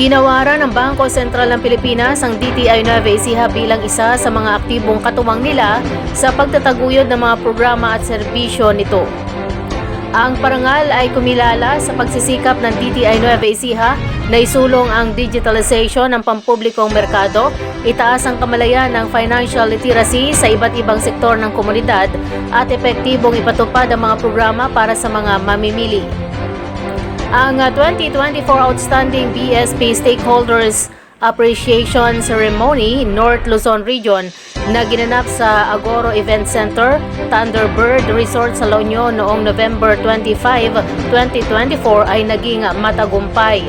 Ginawara ng Bangko Sentral ng Pilipinas ang DTI Nueva Ecija bilang isa sa mga aktibong katuwang nila sa pagtataguyod ng mga programa at serbisyo nito. Ang parangal ay kumilala sa pagsisikap ng DTI Nueva Ecija na isulong ang digitalization ng pampublikong merkado, itaas ang kamalayan ng financial literacy sa iba't ibang sektor ng komunidad at epektibong ipatupad ang mga programa para sa mga mamimili. Ang uh, 2024 Outstanding BSP Stakeholders Appreciation Ceremony North Luzon Region na ginanap sa Agoro Event Center, Thunderbird Resort sa La Union noong November 25, 2024 ay naging matagumpay.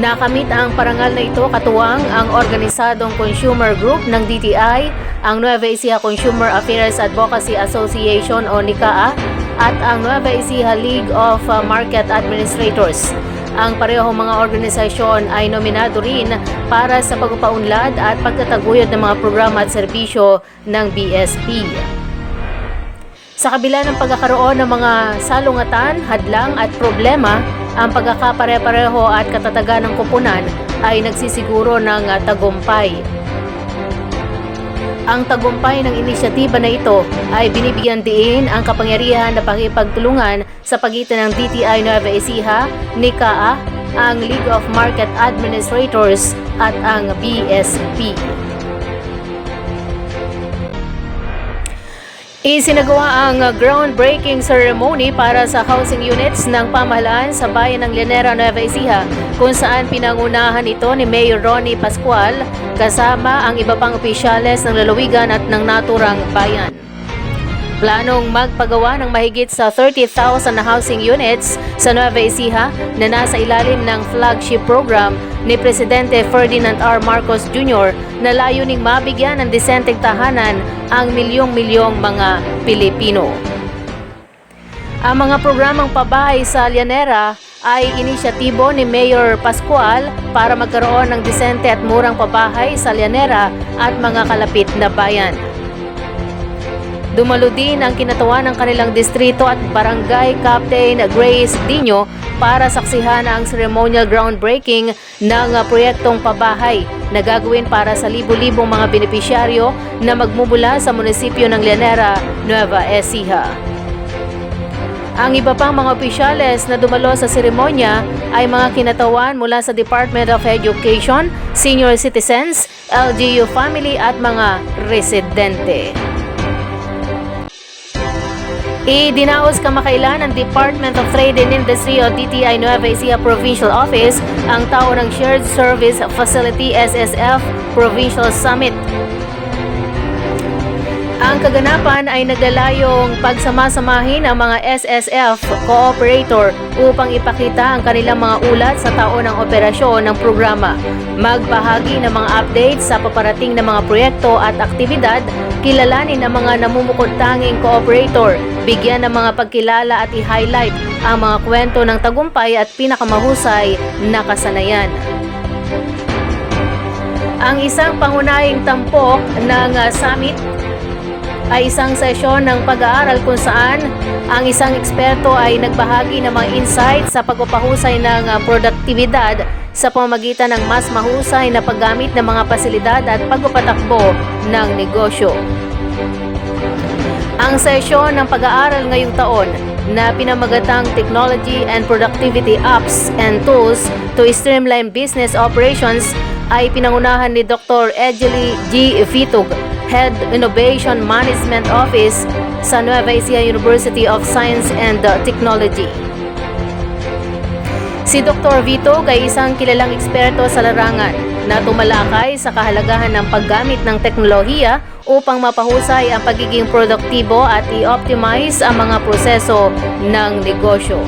Nakamit ang parangal na ito katuwang ang organisadong consumer group ng DTI, ang Nueva Ecija Consumer Affairs Advocacy Association o NICAA, at ang Nueva Ecija League of uh, Market Administrators. Ang parehong mga organisasyon ay nominado rin para sa pagpapaunlad at pagtataguyod ng mga programa at serbisyo ng BSP. Sa kabila ng pagkakaroon ng mga salungatan, hadlang at problema, ang pagkakapare-pareho at katatagan ng kupunan ay nagsisiguro ng uh, tagumpay. Ang tagumpay ng inisyatiba na ito ay binibigyan diin ang kapangyarihan na pakipagtulungan sa pagitan ng DTI Nueva Ecija, NICAA, ang League of Market Administrators at ang BSP. Isinagawa ang groundbreaking ceremony para sa housing units ng pamahalaan sa bayan ng Llanera, Nueva Ecija kung saan pinangunahan ito ni Mayor Ronnie Pascual kasama ang iba pang opisyales ng lalawigan at ng naturang bayan. Planong magpagawa ng mahigit sa 30,000 na housing units sa Nueva Ecija na nasa ilalim ng flagship program ni Presidente Ferdinand R. Marcos Jr. na layuning mabigyan ng disenteng tahanan ang milyong-milyong mga Pilipino. Ang mga programang pabahay sa Llanera ay inisyatibo ni Mayor Pascual para magkaroon ng disente at murang pabahay sa Llanera at mga kalapit na bayan. Dumalo din ang kinatawan ng kanilang distrito at barangay Captain Grace Dino para saksihan ang ceremonial groundbreaking ng proyektong pabahay na gagawin para sa libo-libong mga benepisyaryo na magmumula sa munisipyo ng Llanera, Nueva Ecija. Ang iba pang mga opisyales na dumalo sa seremonya ay mga kinatawan mula sa Department of Education, Senior Citizens, LGU Family at mga residente. Idinaos kamakailan ng Department of Trade and Industry o DTI Nueva Ecija Provincial Office ang tao ng Shared Service Facility SSF Provincial Summit. Ang kaganapan ay naglalayong pagsamasamahin ang mga SSF cooperator upang ipakita ang kanilang mga ulat sa taon ng operasyon ng programa, magbahagi ng mga updates sa paparating na mga proyekto at aktibidad, kilalanin ang mga namumukod-tanging cooperator, bigyan ng mga pagkilala at i-highlight ang mga kwento ng tagumpay at pinakamahusay na kasanayan. Ang isang pangunahing tampok ng uh, summit ay isang sesyon ng pag-aaral kung saan ang isang eksperto ay nagbahagi ng mga insights sa pagpapahusay ng uh, produktibidad sa pamamagitan ng mas mahusay na paggamit ng mga pasilidad at pagpapatakbo ng negosyo. Ang sesyon ng pag-aaral ngayong taon na pinamagatang Technology and Productivity Apps and Tools to Streamline Business Operations ay pinangunahan ni Dr. Ejeli G. Vitug, Head Innovation Management Office sa Nueva Ecija University of Science and Technology. Si Dr. Vito ay isang kilalang eksperto sa larangan na tumalakay sa kahalagahan ng paggamit ng teknolohiya upang mapahusay ang pagiging produktibo at i-optimize ang mga proseso ng negosyo.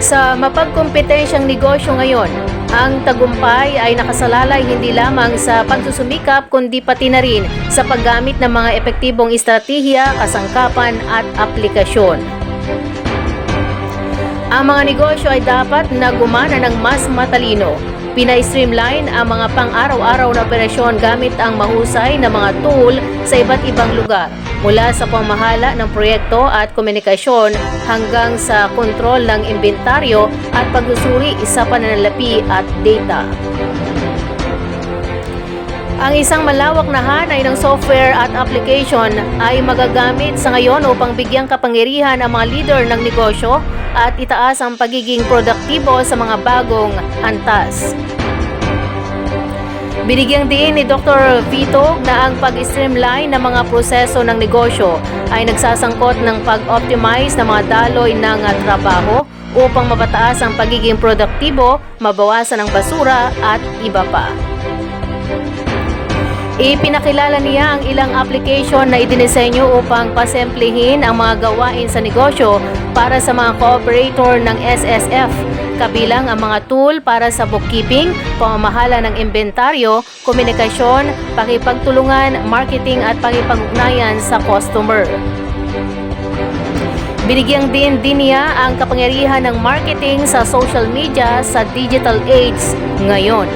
Sa mapagkompetensyang negosyo ngayon, ang tagumpay ay nakasalalay hindi lamang sa pagsusumikap kundi pati na rin sa paggamit ng mga epektibong estratehiya, kasangkapan at aplikasyon. Ang mga negosyo ay dapat na gumana ng mas matalino, Pina-streamline ang mga pang-araw-araw na operasyon gamit ang mahusay na mga tool sa iba't ibang lugar mula sa pamahala ng proyekto at komunikasyon hanggang sa kontrol ng inventaryo at pagsusuri sa pananalapi at data. Ang isang malawak na hanay ng software at application ay magagamit sa ngayon upang bigyang kapangyarihan ang mga leader ng negosyo at itaas ang pagiging produktibo sa mga bagong antas. Binigyang diin ni Dr. Vito na ang pag-streamline ng mga proseso ng negosyo ay nagsasangkot ng pag-optimize ng mga daloy ng ah, trabaho upang mapataas ang pagiging produktibo, mabawasan ang basura at iba pa. Ipinakilala niya ang ilang application na idinisenyo upang pasemplihin ang mga gawain sa negosyo para sa mga cooperator ng SSF, kabilang ang mga tool para sa bookkeeping, pamamahala ng inventaryo, komunikasyon, pakipagtulungan, marketing at pakipag-ugnayan sa customer. Binigyang din din niya ang kapangyarihan ng marketing sa social media sa digital age ngayon.